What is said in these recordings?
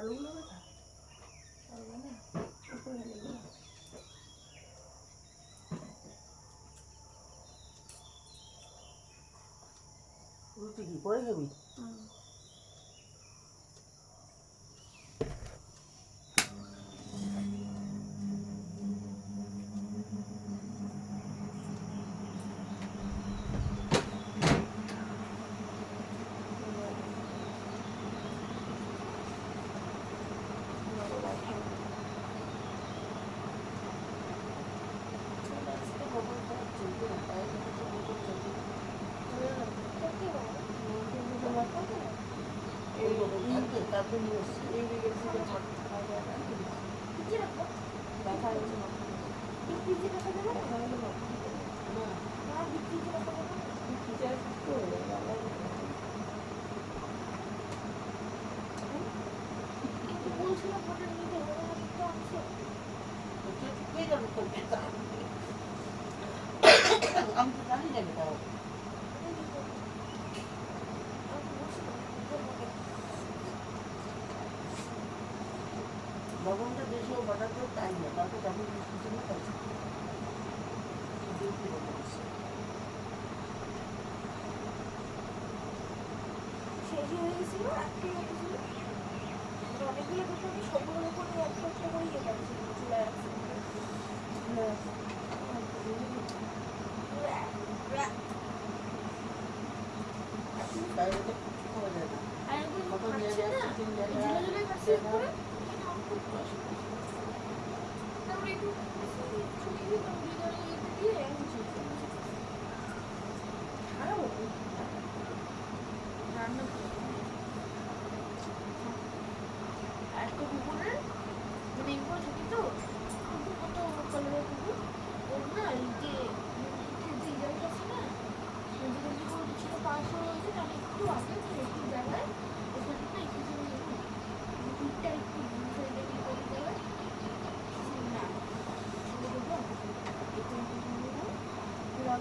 আলুগুলো না উপরে আলুগুলো। রুটি কি পরে খাবি হুম। আজকে খবর খারাপ চলবে না তাই জন্য তো খবর চলবে না। এই খবর থাকবে তারপরে নিয়ে এসছি এই দিকে থেকে ভাত খাওয়া যায় না। ব্যথা হয়েছে মাথা ব্যথা হলে মাথা না ভিজে আছে তো, গলায় ব্যথা। হচ্ছে কে যাবে কলকাতা আমি তো জানি না বেটা ভবনটা দেশেও বানাতেও শেষই হয়ে গেছিল আজকে রেখেছিল অনেকগুলো সবগুলোর উপরে একটা একটা করে ইয়ে করছিল চুলা রাখছে বাইরে তো কিছু খাওয়া যায় না আর একদিন জায়গায় না ঝুলে জায়গা ঝুলে খাচ্ছে করে তারপরে একটু ছুটি দিতাম দুজনে ইয়েতে দিয়ে এখন ঝুলছে খারাপ হতো রান্না করে। আর একটা কুকুরের মানে এগুলো থাকে তো কুকুর কত কালারের কুকুর ওর না এই যে মুখের যে জায়গাটা আছে না যেখান থেকে ওর ছিল পাশ হয়েছে তার একটু আগে একটু জায়গায় ওখানে না একটু পিঠটা একটু সাইডে কি করে জায়গায় না ছেড়ে দেবো একটু একটু ছেড়ে দেবো এবার অল্প এরকম হাতে একটু ভিতরে চাপা এখন পুরো খুলে উঠছে কবে দু একবার উঠছে আমার কাছে তখন তারপর ফিরেছিল বাড়িতে। না ওটা ছিলই না তা কিছুই বলি কিছু ওর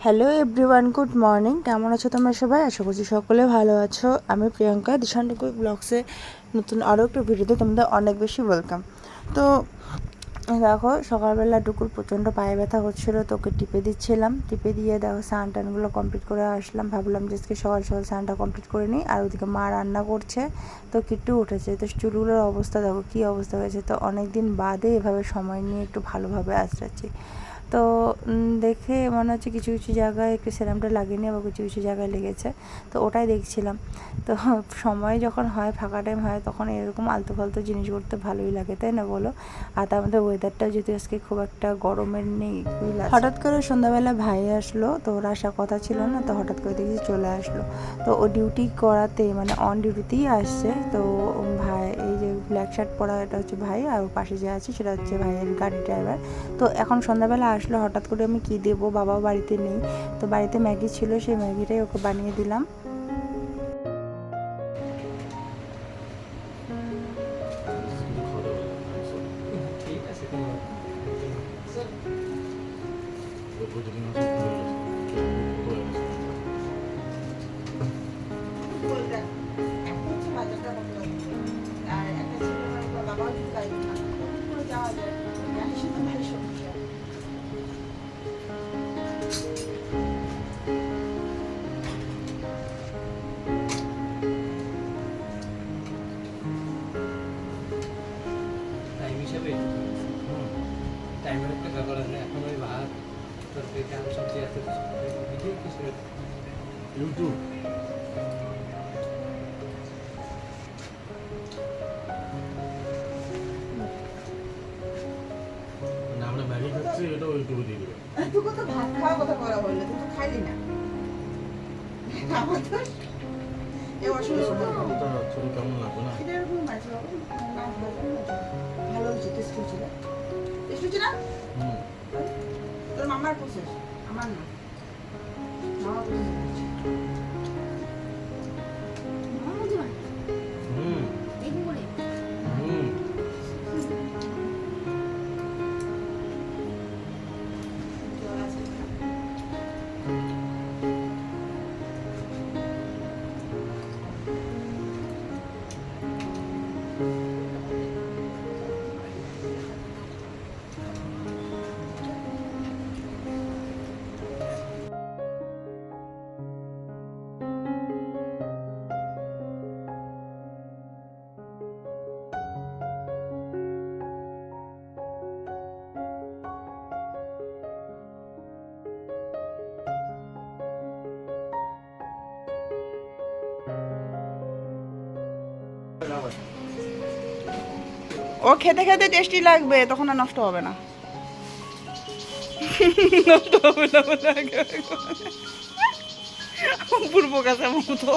Hello everyone good morning কেমন আছো তোমরা সবাই? আশা করছি সকলে ভালো আছো। আমি প্রিয়াঙ্কা দিশান টুকু ব্লগসে নতুন আরও একটা ভিডিওতে তোমাদের অনেক বেশি ওয়েলকাম তো দেখো, সকালবেলা টুকুর প্রচণ্ড পায়ে ব্যথা হচ্ছিল তোকে টিপে দিচ্ছিলাম। টিপে দিয়ে দেখো, স্নান টানগুলো কমপ্লিট করে আসলাম। ভাবলাম যে আজকে সকাল সকাল স্নানটা কমপ্লিট করে নিই। আর ওদিকে মা রান্না করছে, তো কিট্টু উঠেছে। তো চুলগুলোর অবস্থা দেখো, কী অবস্থা হয়েছে। তো অনেক দিন বাদে এভাবে সময় নিয়ে একটু ভালোভাবে আসতেছি তো দেখে মনে হচ্ছে কিছু কিছু জায়গায় একটু সেরামটা লাগেনি আবার কিছু কিছু জায়গায় লেগেছে। তো ওটাই দেখছিলাম। তো সময় যখন হয়, ফাঁকা টাইম হয়, তখন এরকম আলতু ফালতু জিনিস করতে ভালোই লাগে, তাই না বলো? আর তার মধ্যে ওয়েদারটাও যদি আজকে খুব একটা গরমের নেই হঠাৎ করে সন্ধ্যাবেলা ভাই আসলো, তো ওর আসার কথা ছিল না, তো হঠাৎ করে দেখি চলে আসলো। তো ও ডিউটি করাতে মানে অন ডিউটিতেই আসছে, তো ভাই ব্ল্যাক শার্ট পরা এটা হচ্ছে ভাই, আর পাশে যে আছে সেটা হচ্ছে ভাইয়ের গাড়ি ড্রাইভার তো এখন সন্ধ্যাবেলা আসলো, হঠাৎ করে আমি কী দেবো? বাবাও বাড়িতে নেই। তো বাড়িতে ম্যাগি ছিল, সেই ম্যাগিটাই ওকে বানিয়ে দিলাম। ঠিক আছে ইউটিউব আমরা ম্যাগি খাচ্ছি এটাও ইউটিউবে দিয়ে দেবে। তোকে তো ভাত খাওয়ার কথা বলা হলো তুই তো খাইলি না। আমার তো এই অসুবিধা ছোট কেমন লাগবে না? এরকম মাছ বাবু। মাছ বাবু ভালো হয়েছে টেস্ট হয়েছে। টেস্ট হয়েছে না? হুম। তোর মামার প্রসেস আমার না। মামার ও খেতে খেতে টেস্টি লাগবে, তখন আর নষ্ট হবে না। নষ্ট হবে না বলে আগে আগে পূর্ব কাছে মতো।